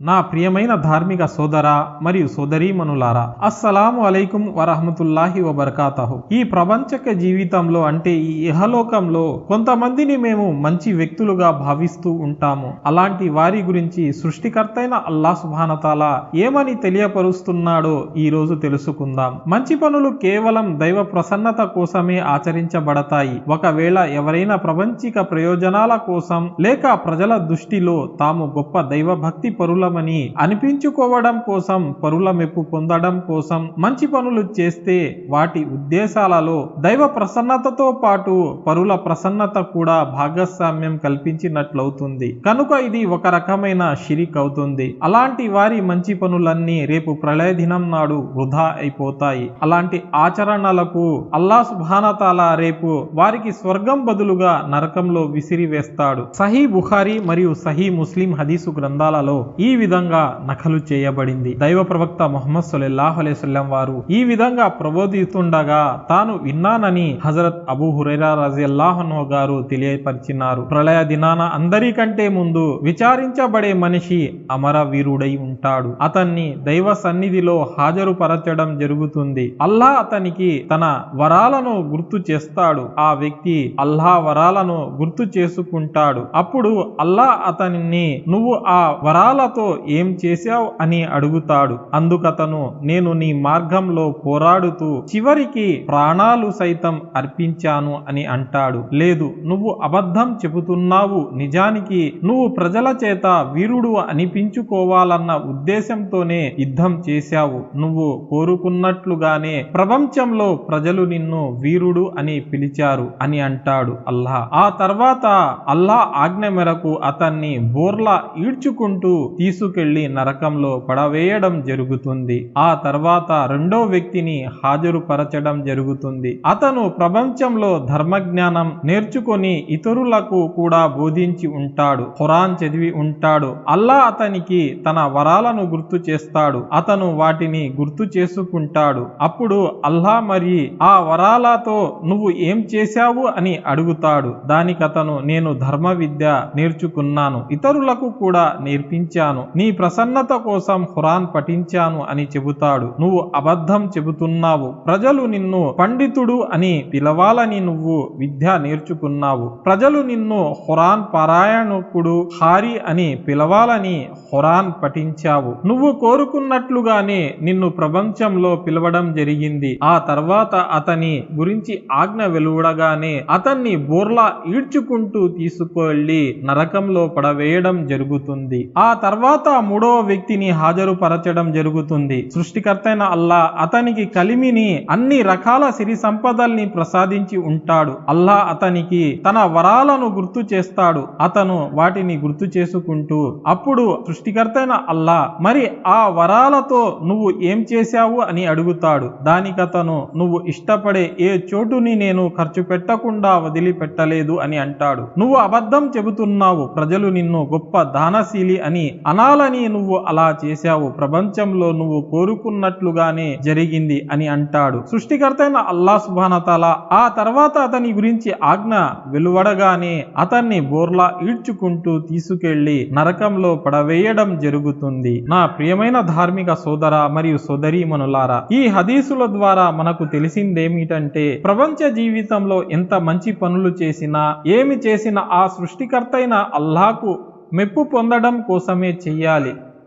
నా ప్రియమైన ధార్మిక సోదర మరియు సోదరీమణులారా అస్సలాము అలైకుం వరహమతుల్లాహి వబర్కాతహు. ఈ ప్రపంచక జీవితంలో అంటే ఈ ఇహలోకంలో కొంతమందిని మేము మంచి వ్యక్తులుగా భావిస్తూ ఉంటాము. అలాంటి వారి గురించి సృష్టికర్తైన అల్లా సుభానతాల ఏమని తెలియపరుస్తున్నాడో ఈ రోజు తెలుసుకుందాం. మంచి పనులు కేవలం దైవ ప్రసన్నత కోసమే ఆచరించబడతాయి. ఒకవేళ ఎవరైనా ప్రపంచిక ప్రయోజనాల కోసం లేక ప్రజల దృష్టిలో తాము గొప్ప దైవభక్తి పరులమని అనిపించుకోవడం కోసం పరుల మెప్పు పొందడం కోసం మంచి పనులు చేస్తే వాటి ఉద్దేశాలలో దైవ ప్రసన్నతతో పాటు పరుల ప్రసన్నత కూడా భాగస్వామ్యం కల్పించినట్లవుతుంది. కనుక ఇది ఒక రకమైన షిరిక్ అవుతుంది అలాంటి వారి మంచి పనులన్నీ రేపు ప్రళయ దినం నాడు వృధా అయిపోతాయి. అలాంటి ఆచరణలకు అల్లా సుభానతాల రేపు వారికి స్వర్గం బదులుగా నరకంలో విసిరివేస్తాడు. సహీ బుఖారీ మరియు సహీ ముస్లిం హదీసు గ్రంథాలలో ఈ విధంగా నకలు చేయబడింది. దైవ ప్రవక్త మొహమ్మద్ సొలెల్లాహు అలైస్లం వారు ఈ విధంగా ప్రబోధిస్తుండగా తాను విన్నానని హజరత్ అబూ హురైరా రజియల్లాహను గారు తెలియపరిచినారు. ప్రళయ దినాన అందరికంటే ముందు విచారించబడే మనిషి అమరవీరుడై ఉంటాడు. అతన్ని దైవ సన్నిధిలో హాజరుపరచడం జరుగుతుంది. అల్లా అతనికి తన వరాలను గుర్తు చేస్తాడు. ఆ వ్యక్తి అల్లా వరాలను గుర్తు చేసుకుంటాడు. అప్పుడు అల్లా అతనిని నువ్వు ఆ వరాలతో ఏం చేశావు అని అడుగుతాడు. అందుకతను నేను నీ మార్గంలో పోరాడుతూ చివరికి ప్రాణాలు సైతం అర్పించాను అని అంటాడు. లేదు నువ్వు అబద్ధం చెబుతున్నావు. నిజానికి నువ్వు ప్రజల చేత వీరుడు అనిపించుకోవాలన్న ఉద్దేశంతోనే యుద్ధం చేశావు. నువ్వు కోరుకున్నట్లుగానే ప్రపంచంలో ప్రజలు నిన్ను వీరుడు అని పిలిచారు అని అంటాడు అల్లా ఆ తర్వాత అల్లా ఆజ్ఞ మేరకు అతన్ని బోర్లా ఈడ్చుకుంటూ తీసుకెళ్ళి నరకంలో పడవేయడం జరుగుతుంది. ఆ తర్వాత రెండో వ్యక్తిని హాజరుపరచడం జరుగుతుంది. అతను ప్రపంచంలో ధర్మజ్ఞానం నేర్చుకొని ఇతరులకు కూడా బోధించి ఉంటాడు. ఖురాన్ చదివి ఉంటాడు. అల్లా అతనికి తన వరాలను గుర్తు చేస్తాడు. అతను వాటిని గుర్తు చేసుకుంటాడు. అప్పుడు అల్లా మరి ఆ వరాలతో నువ్వు ఏం చేశావు? అని అడుగుతాడు. దానికతను నేను ధర్మ విద్య నేర్చుకున్నాను. ఇతరులకు కూడా నేర్పించాను. నీ ప్రసన్నత కోసం ఖురాన్ పఠించాను అని చెబుతాడు. నువ్వు అబద్ధం చెబుతున్నావు. ప్రజలు నిన్ను పండితుడు అని పిలవాలని నువ్వు విద్య నేర్చుకున్నావు. ప్రజలు నిన్ను ఖురాన్ పారాయణకుడు హారి అని పిలవాలని ఖురాన్ పఠించావు. నువ్వు కోరుకున్నట్లుగానే నిన్ను ప్రపంచంలో పిలవడం జరిగింది. ఆ తర్వాత అతని గురించి ఆజ్ఞ వెలువడగానే అతన్ని బోర్లా ఈడ్చుకుంటూ తీసుకువెళ్ళి నరకంలో పడవేయడం జరుగుతుంది. ఆ తర్వాత తర్వాత మూడవ వ్యక్తిని హాజరుపరచడం జరుగుతుంది. సృష్టికర్తైన అల్లా అతనికి కలిమిని అన్ని రకాల సిరి సంపదల్ని ప్రసాదించి ఉంటాడు. అల్లా అతనికి తన వరాలను గుర్తు చేస్తాడు. అతను వాటిని గుర్తు చేసుకుంటూ అప్పుడు సృష్టికర్తైన అల్లా మరి ఆ వరాలతో నువ్వు ఏం చేశావు? అని అడుగుతాడు. దానికతను నువ్వు ఇష్టపడే ఏ చోటుని నేను ఖర్చు పెట్టకుండా వదిలిపెట్టలేదు అని అంటాడు. నువ్వు అబద్ధం చెబుతున్నావు. ప్రజలు నిన్ను గొప్ప దానశీలి అని అనా అనాలని నువ్వు అలా చేశావు ప్రపంచంలో నువ్వు కోరుకున్నట్లుగానే జరిగింది అని అంటాడు. సృష్టికర్తైన అల్లా సుబానతాల ఆ తర్వాత అతని గురించి ఆజ్ఞ వెలువడగానే అతన్ని బోర్లా ఈడ్చుకుంటూ తీసుకెళ్ళి నరకంలో పడవేయడం జరుగుతుంది. నా ప్రియమైన ధార్మిక సోదర మరియు సోదరీమనులారా ఈ హదీసుల ద్వారా మనకు తెలిసిందేమిటంటే ప్రపంచ జీవితంలో ఎంత మంచి పనులు చేసినా ఏమి చేసినా ఆ సృష్టికర్తైన అల్లాకు మెప్పు పొందడం కోసమే చెయ్యాలి.